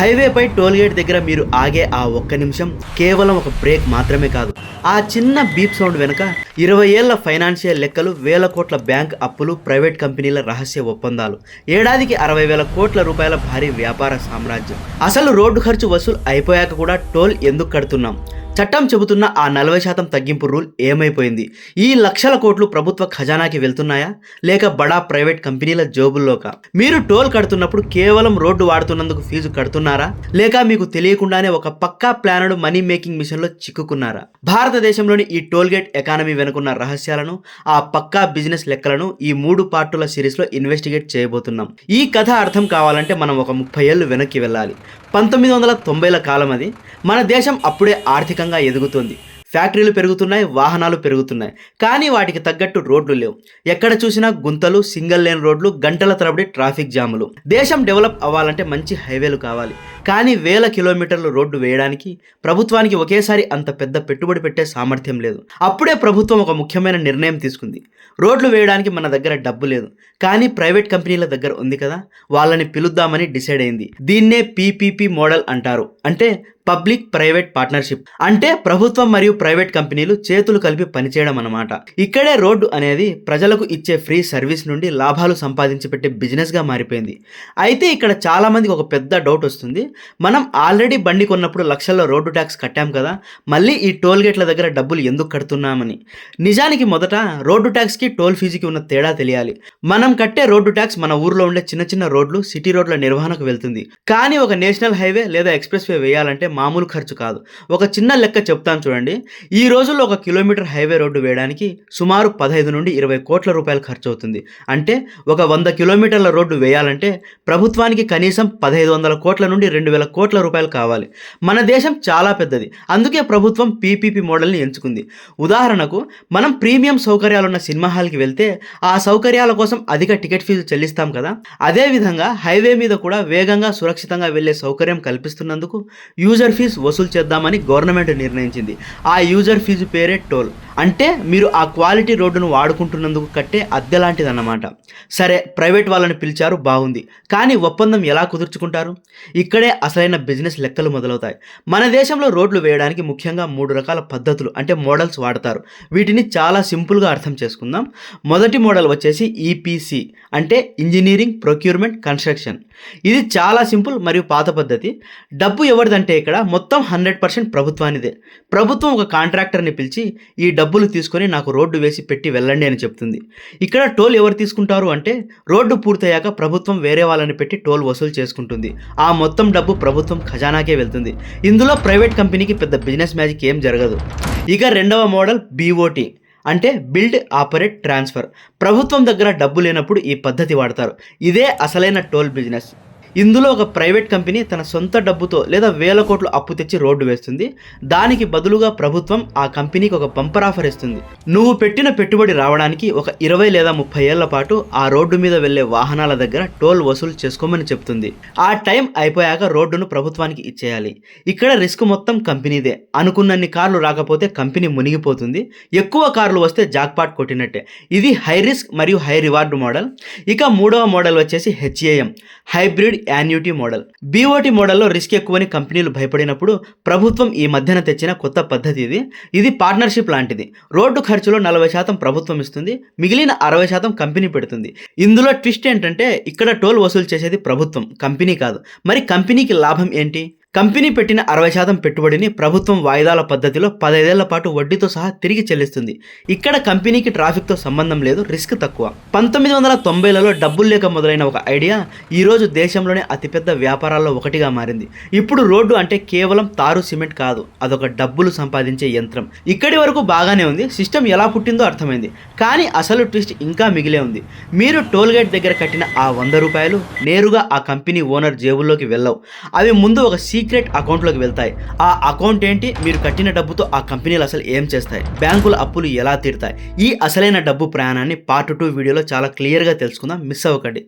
హైవేపై tollgate దగ్గర మీరు ఆగే ఆ ఒక్క నిమిషం కేవలం ఒక బ్రేక్ మాత్రమే కాదు. ఆ చిన్న బీప్ సౌండ్ వెనుక ఇరవై ఏళ్ళ ఫైనాన్షియల్ లెక్కలు వేల కోట్ల బ్యాంక్ అప్పులు ప్రైవేట్ కంపెనీల రహస్య ఒప్పందాలు ఏడాదికి అరవై వేల కోట్ల రూపాయల భారీ వ్యాపార సామ్రాజ్యం. అసలు రోడ్డు ఖర్చు వసూలు అయిపోయాక కూడా టోల్ ఎందుకు కడుతున్నాం? చట్టం చెబుతున్న ఆ నలభై శాతం తగ్గింపు రూల్ ఏమైపోయింది? ఈ లక్షల కోట్లు ప్రభుత్వ ఖజానాకి వెళ్తున్నాయా? లేక బడా ప్రైవేట్ కంపెనీల జోబుల్లోక? మీరు టోల్ కడుతున్నప్పుడు కేవలం రోడ్డు వాడుతున్నందుకు ఫీజు కడుతున్నారా? లేక మీకు తెలియకుండానే ఒక పక్కా ప్లానడ్ మనీ మేకింగ్ మిషన్లో చిక్కుకున్నారా? భారతదేశంలోని ఈ టోల్ గేట్ ఎకానమీ వెనుకున్న రహస్యాలను ఆ పక్కా బిజినెస్ లెక్కలను ఈ మూడు పార్టుల సిరీస్లో ఇన్వెస్టిగేట్ చేయబోతున్నాం. ఈ కథ అర్థం కావాలంటే మనం ఒక ముప్పై ఏళ్ళు వెనక్కి వెళ్ళాలి. పంతొమ్మిది వందల తొంభైల కాలం అది. మన దేశం అప్పుడే ఆర్థికంగా ఎదుగుతుంది. ఫ్యాక్టరీలు పెరుగుతున్నాయి వాహనాలు పెరుగుతున్నాయి. కానీ వాటికి తగ్గట్టు రోడ్లు లేవు. ఎక్కడ చూసినా గుంతలు సింగిల్ లేన్ రోడ్లు గంటల తరబడి ట్రాఫిక్ జాములు. దేశం డెవలప్ అవ్వాలంటే మంచి హైవేలు కావాలి. కానీ వేల కిలోమీటర్లు రోడ్డు వేయడానికి ప్రభుత్వానికి ఒకేసారి అంత పెద్ద పెట్టుబడి పెట్టే సామర్థ్యం లేదు. అప్పుడే ప్రభుత్వం ఒక ముఖ్యమైన నిర్ణయం తీసుకుంది. రోడ్లు వేయడానికి మన దగ్గర డబ్బు లేదు. కానీ ప్రైవేట్ కంపెనీల దగ్గర ఉంది కదా? వాళ్ళని పిలుద్దామని డిసైడ్ అయింది. దీన్నే పీపీపీ మోడల్ అంటారు. అంటే పబ్లిక్ ప్రైవేట్ పార్ట్నర్షిప్ అంటే ప్రభుత్వం మరియు ప్రైవేట్ కంపెనీలు చేతులు కలిపి పనిచేయడం అన్నమాట. ఇక్కడే రోడ్డు అనేది ప్రజలకు ఇచ్చే ఫ్రీ సర్వీస్ నుండి లాభాలు సంపాదించి పెట్టే బిజినెస్గా మారిపోయింది. అయితే ఇక్కడ చాలామందికి ఒక పెద్ద డౌట్ వస్తుంది. మనం ఆల్రెడీ బండి కొన్నప్పుడు లక్షల్లో రోడ్డు ట్యాక్స్ కట్టాం కదా మళ్ళీ ఈ టోల్ గేట్ల దగ్గర డబ్బులు ఎందుకు కడుతున్నామని. నిజానికి మొదట రోడ్డు ట్యాక్స్కి టోల్ ఫీజుకి ఉన్న తేడా తెలియాలి. మనం కట్టే రోడ్డు ట్యాక్స్ మన ఊర్లో ఉండే చిన్న చిన్న రోడ్లు సిటీ రోడ్ల నిర్వహణకు వెళ్తుంది. కానీ ఒక నేషనల్ హైవే లేదా ఎక్స్ప్రెస్ వే వేయాలంటే మామూలు ఖర్చు కాదు. ఒక చిన్న లెక్క చెప్తాను చూడండి. ఈ రోజుల్లో ఒక కిలోమీటర్ హైవే రోడ్డు వేయడానికి సుమారు పదహైదు నుండి ఇరవై కోట్ల రూపాయలు ఖర్చు అవుతుంది అంటే ఒక వంద కిలోమీటర్ల రోడ్డు వేయాలంటే ప్రభుత్వానికి కనీసం పదహైదు వందల కోట్ల నుండి రెండు వేల కోట్ల రూపాయలు కావాలి. మన దేశం చాలా పెద్దది. అందుకే ప్రభుత్వం పీపీపీ మోడల్ని ఎంచుకుంది. ఉదాహరణకు మనం ప్రీమియం సౌకర్యాలున్న సినిమా హాల్కి వెళ్తే ఆ సౌకర్యాల కోసం అధిక టికెట్ ఫీజు చెల్లిస్తాం కదా. అదేవిధంగా హైవే మీద కూడా వేగంగా సురక్షితంగా వెళ్ళే సౌకర్యం కల్పిస్తున్నందుకు యూజర్ ఫీజు వసూలు చేద్దామని గవర్నమెంట్ నిర్ణయించింది. ఆ యూజర్ ఫీజు పేరే టోల్ అంటే మీరు ఆ క్వాలిటీ రోడ్డును వాడుకుంటున్నందుకు కట్టే అద్దె లాంటిదన్నమాట. సరే ప్రైవేట్ వాళ్ళని పిలిచారు బాగుంది. కానీ ఒప్పందం ఎలా కుదుర్చుకుంటారు? ఇక్కడే అసలైన బిజినెస్ లెక్కలు మొదలవుతాయి. మన దేశంలో రోడ్లు వేయడానికి ముఖ్యంగా మూడు రకాల పద్ధతులు అంటే మోడల్స్ వాడతారు. వీటిని చాలా సింపుల్గా అర్థం చేసుకుందాం. మొదటి మోడల్ వచ్చేసి ఈపీసీ అంటే ఇంజనీరింగ్ ప్రొక్యూర్మెంట్ కన్స్ట్రక్షన్. ఇది చాలా సింపుల్ మరియు పాత పద్ధతి. డబ్బు ఎవరిదంటే ఇక్కడ మొత్తం హండ్రెడ్ పర్సెంట్ ప్రభుత్వానిదే. ప్రభుత్వం ఒక కాంట్రాక్టర్ని పిలిచి ఈ డబ్బు డబ్బులు తీసుకొని నాకు రోడ్డు వేసి పెట్టి వెళ్ళండి అని చెప్తుంది. ఇక్కడ టోల్ ఎవరు తీసుకుంటారు అంటే రోడ్డు పూర్తయ్యాక ప్రభుత్వం వేరే వాళ్ళని పెట్టి టోల్ వసూలు చేసుకుంటుంది. ఆ మొత్తం డబ్బు ప్రభుత్వం ఖజానాకే వెళ్తుంది. ఇందులో ప్రైవేట్ కంపెనీకి పెద్ద బిజినెస్ మ్యాజిక్ ఏం జరగదు. ఇక రెండవ మోడల్ బీఓటీ అంటే బిల్డ్ ఆపరేట్ ట్రాన్స్ఫర్. ప్రభుత్వం దగ్గర డబ్బు లేనప్పుడు ఈ పద్ధతి వాడతారు. ఇదే అసలైన టోల్ బిజినెస్. ఇందులో ఒక ప్రైవేట్ కంపెనీ తన సొంత డబ్బుతో లేదా వేల కోట్లు అప్పు తెచ్చి రోడ్డు వేస్తుంది. దానికి బదులుగా ప్రభుత్వం ఆ కంపెనీకి ఒక బంపర్ ఆఫర్ ఇస్తుంది. నువ్వు పెట్టిన పెట్టుబడి రావడానికి ఒక ఇరవై లేదా ముప్పై ఏళ్ళ పాటు ఆ రోడ్డు మీద వెళ్ళే వాహనాల దగ్గర టోల్ వసూలు చేసుకోమని చెప్తుంది. ఆ టైం అయిపోయాక రోడ్డును ప్రభుత్వానికి ఇచ్చేయాలి. ఇక్కడ రిస్క్ మొత్తం కంపెనీదే. అనుకున్నన్ని కార్లు రాకపోతే కంపెనీ మునిగిపోతుంది. ఎక్కువ కార్లు వస్తే జాక్పాట్ కొట్టినట్టే. ఇది హై రిస్క్ మరియు హై రివార్డ్ మోడల్. ఇక మూడవ మోడల్ వచ్చేసి HAM. Hybrid annuity model BOT మోడల్లో రిస్క్ ఎక్కువని కంపెనీలు భయపడినప్పుడు ప్రభుత్వం ఈ మధ్యన తెచ్చిన కొత్త పద్ధతి ఇది. ఇది పార్ట్నర్షిప్ లాంటిది. రోడ్డు ఖర్చులో నలభై శాతం ప్రభుత్వం ఇస్తుంది. మిగిలిన అరవై శాతం కంపెనీ పెడుతుంది. ఇందులో ట్విస్ట్ ఏంటంటే ఇక్కడ టోల్ వసూలు చేసేది ప్రభుత్వం కంపెనీ కాదు. మరి కంపెనీకి లాభం ఏంటి? కంపెనీ పెట్టిన అరవై శాతం పెట్టుబడిని ప్రభుత్వం వాయిదాల పద్ధతిలో పదైదేళ్ళ పాటు వడ్డీతో సహా తిరిగి చెల్లిస్తుంది. ఇక్కడ కంపెనీకి ట్రాఫిక్తో సంబంధం లేదు రిస్క్ తక్కువ. పంతొమ్మిది వందల తొంభైలలో డబ్బులు లేక మొదలైన ఒక ఐడియా ఈరోజు దేశంలోనే అతిపెద్ద వ్యాపారాల్లో ఒకటిగా మారింది. ఇప్పుడు రోడ్డు అంటే కేవలం తారు సిమెంట్ కాదు అదొక డబ్బులు సంపాదించే యంత్రం. ఇక్కడి వరకు బాగానే ఉంది సిస్టమ్ ఎలా పుట్టిందో అర్థమైంది. కానీ అసలు ట్విస్ట్ ఇంకా మిగిలే ఉంది. మీరు టోల్గేట్ దగ్గర కట్టిన ఆ వంద రూపాయలు నేరుగా ఆ కంపెనీ ఓనర్ జేబుల్లోకి వెళ్ళవు. అవి ముందు ఒక సీక్రెట్ అకౌంట్లోకి వెళ్తాయి. ఆ అకౌంట్ ఏంటి? మీరు కట్టిన డబ్బుతో ఆ కంపెనీలు అసలు ఏం చేస్తాయి? బ్యాంకుల అప్పులు ఎలా తీరుతాయి? ఈ అసలైన డబ్బు ప్రయాణాన్ని పార్ట్ టూ వీడియోలో చాలా క్లియర్గా తెలుసుకుందాం. మిస్ అవ్వకండి.